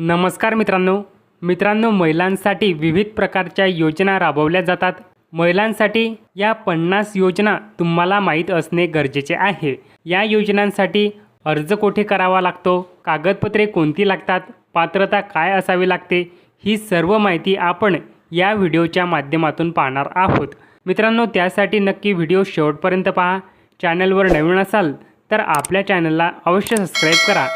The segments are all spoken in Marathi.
नमस्कार मित्रांनो. मित्रांनो महिलांसाठी विविध प्रकारच्या योजना राबवल्या जातात. महिलांसाठी या पन्नास योजना तुम्हाला माहीत असणे गरजेचे आहे. या योजनांसाठी अर्ज कोठे करावा लागतो? कागदपत्रे कोणती लागतात? पात्रता काय असावी लागते? ही सर्व माहिती आपण या व्हिडिओच्या माध्यमातून पाहणार आहोत. मित्रांनो त्यासाठी नक्की व्हिडिओ शेवटपर्यंत पहा. चॅनलवर नवीन असाल तर आपल्या चॅनलला अवश्य सबस्क्राईब करा.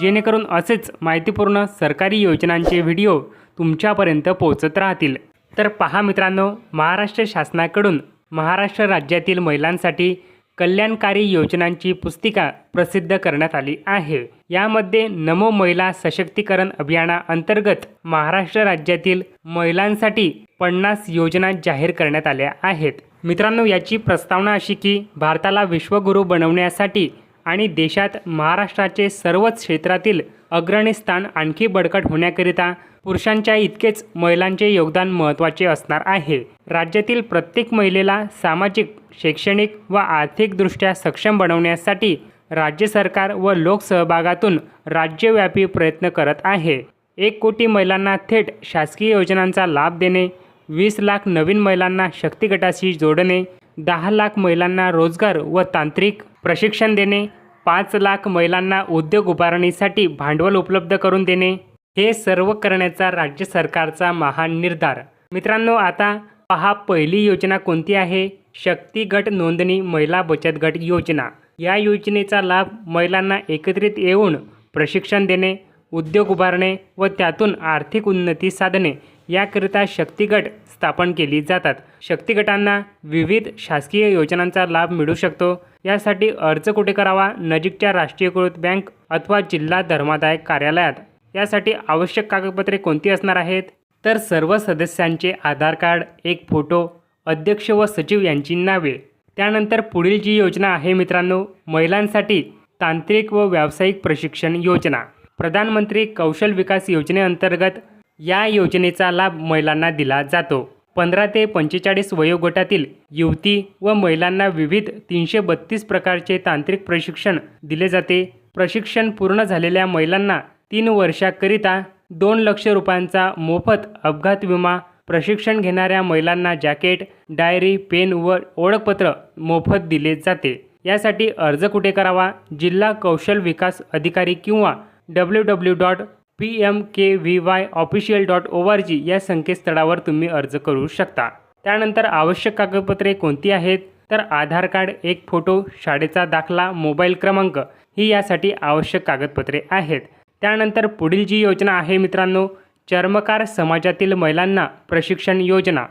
जेणेकरून असेच माहितीपूर्ण सरकारी योजनांचे व्हिडिओ तुमच्यापर्यंत पोहोचत राहतील. तर पहा मित्रांनो महाराष्ट्र शासनाकडून महाराष्ट्र राज्यातील महिलांसाठी कल्याणकारी योजनांची पुस्तिका प्रसिद्ध करण्यात आली आहे. यामध्ये नमो महिला सशक्तीकरण अभियानाअंतर्गत महाराष्ट्र राज्यातील महिलांसाठी पन्नास योजना जाहीर करण्यात आल्या आहेत. मित्रांनो याची प्रस्तावना अशी की भारताला विश्वगुरू बनवण्यासाठी आणि देशात महाराष्ट्राचे सर्वच क्षेत्रातील अग्रणी स्थान आणखी बळकट होण्याकरिता पुरुषांच्या इतकेच महिलांचे योगदान महत्त्वाचे असणार आहे. राज्यातील प्रत्येक महिलेला सामाजिक शैक्षणिक व आर्थिकदृष्ट्या सक्षम बनवण्यासाठी राज्य सरकार व लोकसहभागातून राज्यव्यापी प्रयत्न करत आहे. एक कोटी महिलांना थेट शासकीय योजनांचा लाभ देणे वीस लाख नवीन महिलांना शक्ती गटाशी जोडणे दहा लाख महिलांना रोजगार व तांत्रिक प्रशिक्षण देणे पाच लाख महिलांना उद्योग उभारणीसाठी भांडवल उपलब्ध करून देणे हे सर्व करण्याचा राज्य सरकारचा महान निर्धार. मित्रांनो आता पहा पहिली योजना कोणती आहे? शक्ती गट नोंदणी महिला बचत गट योजना. या योजनेचा लाभ महिलांना एकत्रित येऊन प्रशिक्षण देणे उद्योग उभारणे व त्यातून आर्थिक उन्नती साधणे याकरिता शक्तिगट स्थापन केली जातात. शक्तिगटांना विविध शासकीय योजनांचा लाभ मिळू शकतो. यासाठी अर्ज कुठे करावा? नजीकच्या राष्ट्रीयकृत बँक अथवा जिल्हा धर्मादाय कार्यालयात. यासाठी आवश्यक कागदपत्रे कोणती असणार आहेत? तर सर्व सदस्यांचे आधार कार्ड एक फोटो अध्यक्ष व सचिव यांची नावे. त्यानंतर पुढील जी योजना आहे मित्रांनो महिलांसाठी तांत्रिक व व्यावसायिक प्रशिक्षण योजना. प्रधानमंत्री कौशल विकास योजनेअंतर्गत या योजनेचा लाभ महिलांना दिला जातो. पंधरा ते पंचेचाळीस वयोगटातील युवती व महिलांना विविध तीनशे बत्तीस प्रकारचे तांत्रिक प्रशिक्षण दिले जाते. प्रशिक्षण पूर्ण झालेल्या महिलांना तीन वर्षाकरिता दोन लक्ष रुपयांचा मोफत अपघात विमा प्रशिक्षण घेणाऱ्या महिलांना जॅकेट डायरी पेन व ओळखपत्र मोफत दिले जाते. यासाठी अर्ज कुठे करावा? जिल्हा कौशल विकास अधिकारी किंवा W W dot P M K V Y official dot O R G या संकेतस्थळावर तुम्ही अर्ज करू शकता. त्यानंतर आवश्यक कागदपत्रे कोणती आहेत? तर आधार कार्ड एक फोटो शाळेचा दाखला मोबाईल क्रमांक ही यासाठी आवश्यक कागदपत्रे आहेत. त्यानंतर पुढील जी योजना आहे मित्रांनो चर्मकार समाजातील महिलांना प्रशिक्षण योजना.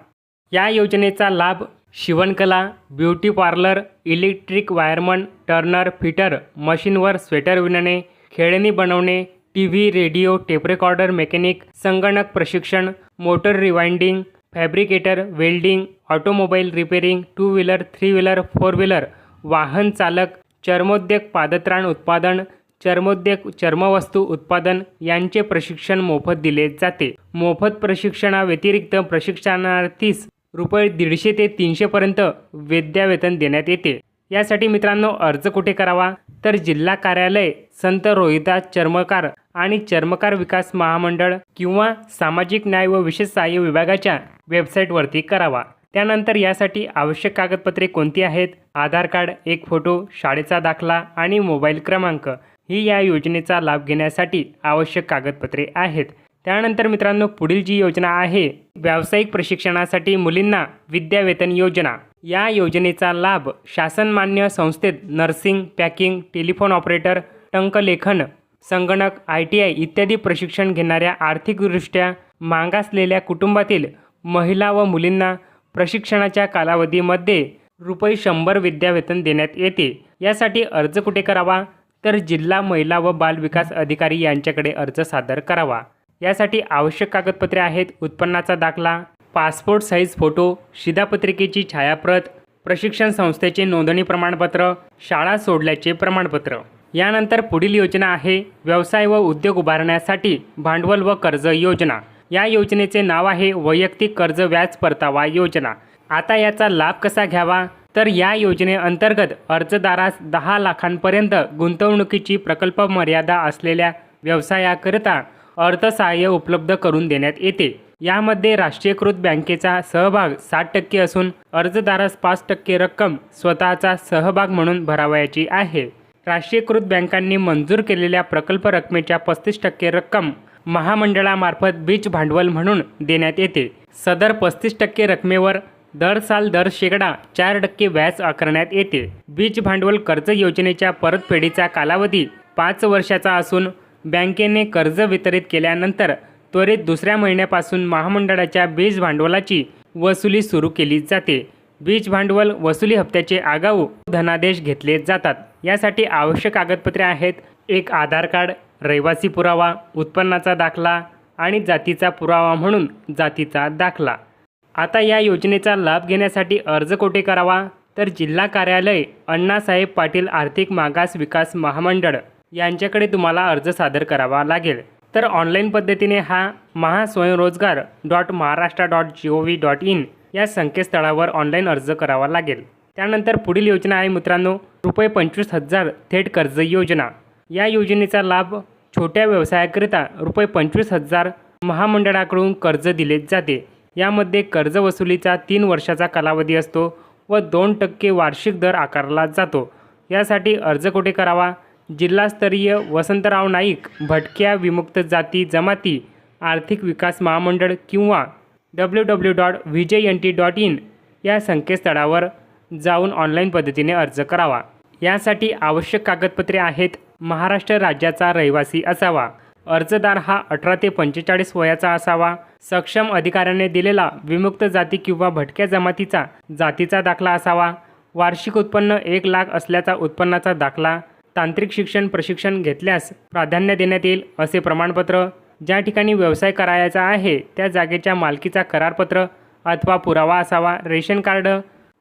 या योजनेचा लाभ शिवणकला beauty parlour electric wireman turner fitter मशीनवर स्वेटर विणणे खेळणी बनवणे T V radio tape recorder mechanic संगणक प्रशिक्षण motor rewinding fabricator welding automobile repairing two wheeler three wheeler four wheeler वाहन चालक चर्मोद्योग पादत्राण उत्पादन चर्मोद्योग चर्मवस्तू उत्पादन यांचे प्रशिक्षण मोफत दिले जाते. मोफत प्रशिक्षणाव्यतिरिक्त प्रशिक्षणार्थीस रुपये दीडशे ते तीनशेपर्यंत विद्यावेतन देण्यात येते. यासाठी मित्रांनो अर्ज कुठे करावा? तर जिल्हा कार्यालय संत रोहिदास चर्मकार आणि चर्मकार विकास महामंडळ किंवा सामाजिक न्याय व विशेष सहाय्य विभागाच्या वेबसाईटवरती करावा. त्यानंतर यासाठी आवश्यक कागदपत्रे कोणती आहेत? आधार कार्ड एक फोटो शाळेचा दाखला आणि मोबाईल क्रमांक. ही या योजनेचा लाभ घेण्यासाठी आवश्यक कागदपत्रे आहेत. त्यानंतर मित्रांनो पुढील जी योजना आहे व्यावसायिक प्रशिक्षणासाठी मुलींना विद्यावेतन योजना. या योजनेचा लाभ शासनमान्य संस्थेत नर्सिंग पॅकिंग टेलिफोन ऑपरेटर टंकलेखन संगणक आय टी आय इत्यादी प्रशिक्षण घेणाऱ्या आर्थिकदृष्ट्या मागासलेल्या कुटुंबातील महिला व मुलींना प्रशिक्षणाच्या कालावधीमध्ये रुपये शंभर विद्यावेतन देण्यात येते. यासाठी अर्ज कुठे करावा? तर जिल्हा महिला व बाल विकास अधिकारी यांच्याकडे अर्ज सादर करावा. यासाठी आवश्यक कागदपत्रे आहेत उत्पन्नाचा दाखला पासपोर्ट साईज फोटो शिधापत्रिकेची छायाप्रत प्रशिक्षण संस्थेचे नोंदणी प्रमाणपत्र शाळा सोडल्याचे प्रमाणपत्र. यानंतर पुढील योजना आहे व्यवसाय व उद्योग उभारण्यासाठी भांडवल व कर्ज योजना. या योजनेचे नाव आहे वैयक्तिक कर्ज व्याज परतावा योजना. आता याचा लाभ कसा घ्यावा? तर या योजनेअंतर्गत अर्जदारास दहा लाखांपर्यंत गुंतवणुकीची प्रकल्प मर्यादा असलेल्या व्यवसायाकरिता अर्थसहाय्य उपलब्ध करून देण्यात येते. यामध्ये राष्ट्रीयकृत बँकेचा सहभाग साठ टक्के असून अर्जदारास पाच टक्के रक्कम स्वतःचा सहभाग म्हणून भरावयाची आहे. राष्ट्रीयकृत बँकांनी मंजूर केलेल्या प्रकल्प रकमेच्या पस्तीस टक्के रक्कम महामंडळामार्फत बीज भांडवल म्हणून देण्यात येते. सदर पस्तीस टक्के रकमेवर दर साल दर शेकडा चार टक्के व्याज आकारण्यात येते. बीज भांडवल कर्ज योजनेच्या परतफेडीचा कालावधी पाच वर्षाचा असून बँकेने कर्ज वितरित केल्यानंतर त्वरित दुसऱ्या महिन्यापासून महामंडळाच्या बीज भांडवलाची वसुली सुरू केली जाते. बीज भांडवल वसुली हप्त्याचे आगाऊ धनादेश घेतले जातात. यासाठी आवश्यक कागदपत्रे आहेत. एक आधार कार्ड रहिवासी पुरावा उत्पन्नाचा दाखला आणि जातीचा पुरावा म्हणून जातीचा दाखला. आता या योजनेचा लाभ घेण्यासाठी अर्ज कोठे करावा? तर जिल्हा कार्यालय अण्णासाहेब पाटील आर्थिक मागास विकास महामंडळ यांच्याकडे तुम्हाला अर्ज सादर करावा लागेल. तर ऑनलाईन पद्धतीने हा Mahaswayamrojgar dot Maharashtra dot G O V dot in या संकेतस्थळावर ऑनलाईन अर्ज करावा लागेल. त्यानंतर पुढील योजना आहे मित्रांनो रुपये पंचवीस हजार थेट कर्ज योजना. या योजनेचा लाभ छोट्या व्यवसायाकरिता रुपये पंचवीस हजार महामंडळाकडून कर्ज दिले जाते. यामध्ये कर्ज वसुलीचा तीन वर्षाचा कालावधी असतो व दोन टक्के वार्षिक दर आकारला जातो. यासाठी अर्ज कुठे करावा? जिल्हास्तरीय वसंतराव नाईक भटक्या विमुक्त जाती जमाती आर्थिक विकास महामंडळ किंवा W W dot V J N T dot in या संकेतस्थळावर जाऊन ऑनलाईन पद्धतीने अर्ज करावा. यासाठी आवश्यक कागदपत्रे आहेत. महाराष्ट्र राज्याचा रहिवासी असावा. अर्जदार हा अठरा ते पंचेचाळीस वयाचा असावा. सक्षम अधिकाऱ्याने दिलेला विमुक्त जाती किंवा भटक्या जमातीचा जातीचा दाखला असावा. वार्षिक उत्पन्न एक लाख असल्याचा उत्पन्नाचा दाखला तांत्रिक शिक्षण प्रशिक्षण घेतल्यास प्राधान्य देण्यात येईल असे प्रमाणपत्र. ज्या ठिकाणी व्यवसाय करायचा आहे त्या जागेच्या मालकीचा करारपत्र अथवा पुरावा असावा रेशन कार्ड.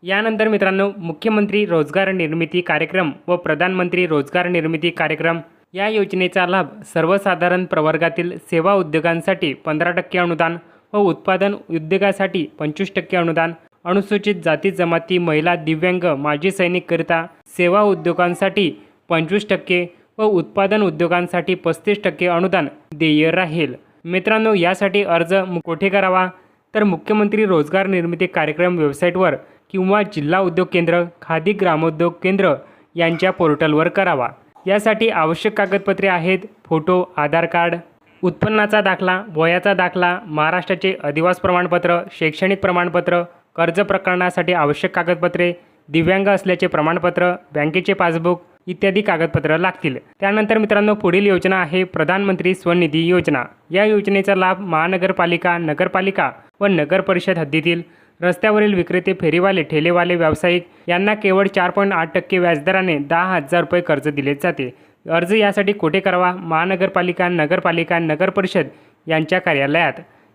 यानंतर मित्रांनो मुख्यमंत्री रोजगार निर्मिती कार्यक्रम व प्रधानमंत्री रोजगार निर्मिती कार्यक्रम. या योजनेचा लाभ सर्वसाधारण प्रवर्गातील सेवा उद्योगांसाठी पंधरा टक्के अनुदान व उत्पादन उद्योगासाठी पंचवीस टक्के अनुदान. अनुसूचित जाती जमाती महिला दिव्यांग माजी सैनिककरिता सेवा उद्योगांसाठी पंचवीस टक्के व उत्पादन उद्योगांसाठी पस्तीस टक्के अनुदान देय राहील. मित्रांनो यासाठी अर्ज कोठे करावा? तर मुख्यमंत्री रोजगार निर्मिती कार्यक्रम वेबसाईटवर किंवा जिल्हा उद्योग केंद्र खादी ग्रामोद्योग केंद्र यांच्या पोर्टलवर करावा. यासाठी आवश्यक कागदपत्रे आहेत फोटो आधार कार्ड उत्पन्नाचा दाखला वयाचा दाखला महाराष्ट्राचे अधिवास प्रमाणपत्र शैक्षणिक प्रमाणपत्र कर्ज प्रकरणासाठी आवश्यक कागदपत्रे दिव्यांग असल्याचे प्रमाणपत्र बँकेचे पासबुक इत्यादी कागदपत्र लागतील. त्यानंतर मित्रांनो पुढील योजना आहे प्रधानमंत्री स्वनिधी योजना. या योजनेचा लाभ महानगरपालिका नगरपालिका व नगर परिषद हद्दीतील रस्त्यावरील विक्रेते फेरीवाले ठेलेवाले व्यावसायिक यांना केवळ चार पॉईंट आठ टक्के व्याजदराने दहा हजार रुपये कर्ज दिले जाते. अर्ज यासाठी कुठे करावा? महानगरपालिका नगरपालिका नगर परिषद यांच्या कार्यालयात.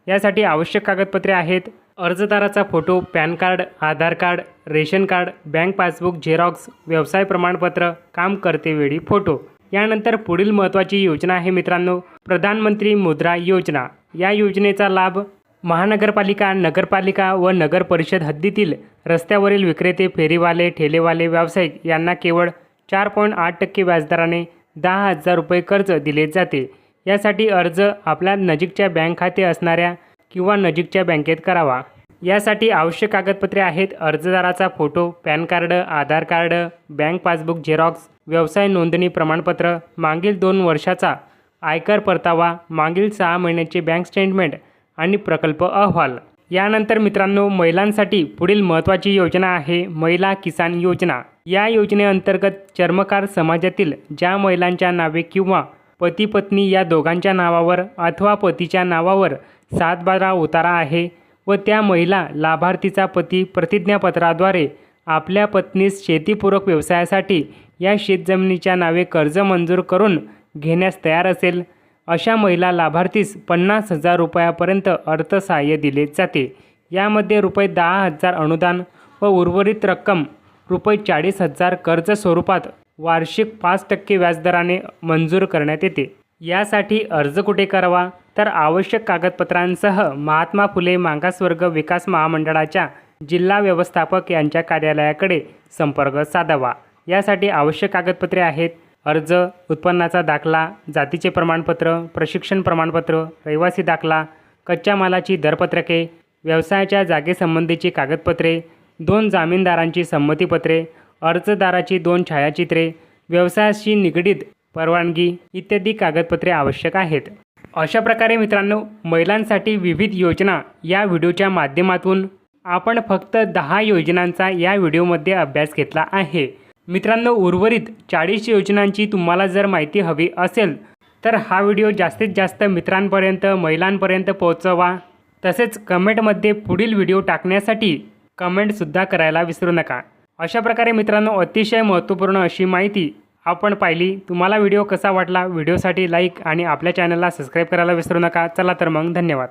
यासाठी आवश्यक कागदपत्रे आहेत. अर्जदाराचा photo PAN card Aadhaar card ration card bank passbook xerox व्यवसाय प्रमाणपत्र काम करतेवेळी फोटो. यानंतर पुढील महत्त्वाची योजना आहे मित्रांनो प्रधानमंत्री मुद्रा योजना. या योजनेचा लाभ महानगरपालिका नगरपालिका व नगर परिषद हद्दीतील रस्त्यावरील विक्रेते फेरीवाले ठेलेवाले व्यावसायिक यांना केवळ चार पॉईंट आठ टक्के व्याजदराने दहा हजार रुपये कर्ज दिले जाते. यासाठी अर्ज आपल्या नजीकच्या बँक खाते असणाऱ्या किंवा नजीकच्या बँकेत करावा. यासाठी आवश्यक कागदपत्रे आहेत. अर्जदाराचा photo PAN card Aadhaar card bank passbook xerox व्यवसाय नोंदणी प्रमाणपत्र मागील दोन वर्षाचा आयकर परतावा मागील सहा महिन्याचे बँक स्टेटमेंट आणि प्रकल्प अहवाल. यानंतर मित्रांनो महिलांसाठी पुढील महत्त्वाची योजना आहे महिला किसान योजना. या योजनेअंतर्गत चर्मकार समाजातील ज्या महिलांच्या नावे किंवा पती पत्नी या दोघांच्या नावावर अथवा पतीच्या नावावर सातबारा उतारा आहे व त्या महिला लाभार्थीचा पती प्रतिज्ञापत्राद्वारे आपल्या पत्नीस शेतीपूरक व्यवसायासाठी या शेतजमिनीच्या नावे कर्ज मंजूर करून घेण्यास तयार असेल. अशा महिला लाभार्थीस पन्नास हजार रुपयापर्यंत अर्थसहाय्य दिले जाते. यामध्ये रुपये दहा हजार अनुदान व उर्वरित रक्कम रुपये चाळीस हजार कर्ज स्वरूपात वार्षिक पाच टक्के व्याजदराने मंजूर करण्यात येते. यासाठी अर्ज कुठे करावा? तर आवश्यक कागदपत्रांसह महात्मा फुले मागासवर्ग विकास महामंडळाच्या जिल्हा व्यवस्थापक यांच्या कार्यालयाकडे संपर्क साधावा. यासाठी आवश्यक कागदपत्रे आहेत. अर्ज उत्पन्नाचा दाखला जातीचे प्रमाणपत्र प्रशिक्षण प्रमाणपत्र रहिवासी दाखला कच्च्या मालाची दरपत्रके व्यवसायाच्या जागेसंबंधीची कागदपत्रे दोन जामीनदारांची संमतीपत्रे अर्जदाराची दोन छायाचित्रे व्यवसायाशी निगडीत परवानगी इत्यादी कागदपत्रे आवश्यक आहेत. अशा प्रकारे मित्रांनो महिलांसाठी विविध योजना या व्हिडिओच्या माध्यमातून आपण फक्त दहा योजनांचा या व्हिडिओमध्ये अभ्यास घेतला आहे. मित्रांनो उर्वरित चाळीस योजनांची तुम्हाला जर माहिती हवी असेल तर हा व्हिडिओ जास्तीत जास्त मित्रांपर्यंत महिलांपर्यंत पोहोचवा. तसेच कमेंटमध्ये पुढील व्हिडिओ टाकण्यासाठी कमेंटसुद्धा करायला विसरू नका. अशा प्रकारे मित्रांनो अतिशय महत्त्वपूर्ण अशी माहिती आपण पाहिली. तुम्हाला व्हिडिओ कसा वाटला? व्हिडिओसाठी लाईक आणि आपल्या चॅनलला सबस्क्राईब करायला विसरू नका. चला तर मग धन्यवाद.